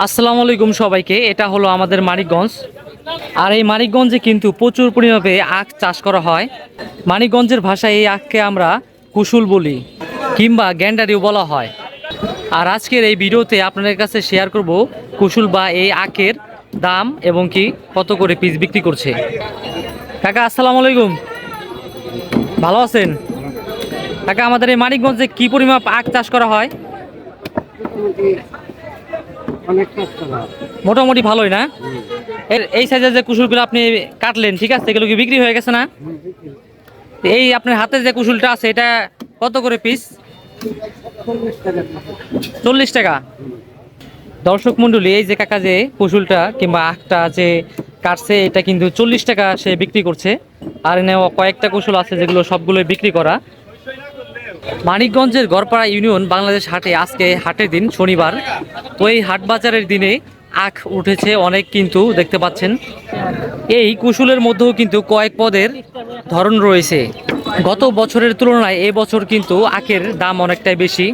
আসসালামু আলাইকুম সবাইকে, এটা হলো আমাদের মানিকগঞ্জ। আর এই মানিকগঞ্জে কিন্তু প্রচুর পরিমাণে আখ চাষ করা হয়। মানিকগঞ্জের ভাষায় এই আখকে আমরা কুশুল বলি কিংবা গ্যান্ডারিও বলা হয়। আর আজকের এই ভিডিওতে আপনাদের কাছে শেয়ার করব কুশুল বা এই আখের দাম এবং কি কত করে পিস বিক্রি করছে। কাকা, আসসালামু আলাইকুম। ভালো আছেন? কাকা, আমাদের এই মানিকগঞ্জে কি পরিমাণ আখ চাষ করা হয় হয়? মোটামুটি ভালোই না? এর এই সাইজের যে কুসুলগুলো আপনি কাটলেন ঠিক আছে? এগুলো কি বিক্রি হয়ে গেছে না? এই আপনার হাতে যে কুসুলটা আছে এটা কত করে পিস চল্লিশ টাকা? দর্শক মণ্ডলী এই যে কাকা যে কুসুলটা কিংবা আখটা যে কাটছে এটা কিন্তু চল্লিশ টাকা সে বিক্রি করছে। আর এনে কয়েকটা কুসুল আছে যেগুলো সবগুলো বিক্রি করা। মানিকগঞ্জের গড়পাড়া ইউনিয়ন বাংলাদেশ হাটে আজকে হাটের দিন, শনিবার। তো এই হাট বাজারের দিনে আখ উঠেছে অনেক কিন্তু দেখতে পাচ্ছেন। এই কুশুলের মধ্যেও কিন্তু কয়েক পদের ধরন রয়েছে। গত বছরের তুলনায় এ বছর কিন্তু আখের দাম অনেকটাই বেশি।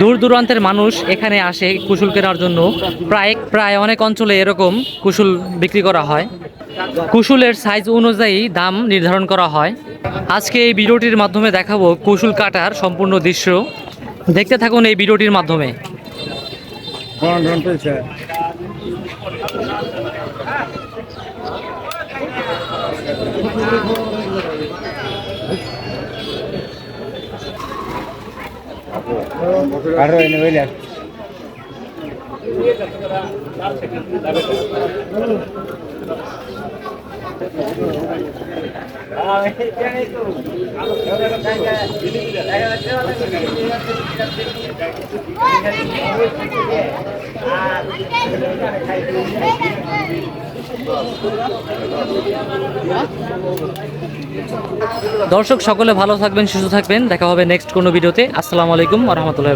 দূর দূরান্তের মানুষ এখানে আসে কুশুল কেনার জন্য। প্রায় প্রায় অনেক অঞ্চলে এরকম কুশুল বিক্রি করা হয়। কুশুলের সাইজ অনুযায়ী দাম নির্ধারণ করা হয়। আজকে এই ভিডিওটির মাধ্যমে দেখাবো কুশুল কাটার সম্পূর্ণ দৃশ্য। দেখতে থাকুন এই ভিডিওটির মাধ্যমে। দর্শক সকলে ভালো থাকবেন সুস্থ থাকবেন। দেখা হবে নেক্সট কোনো ভিডিওতে আসসালামু আলাইকুম রহমতুল্লাহ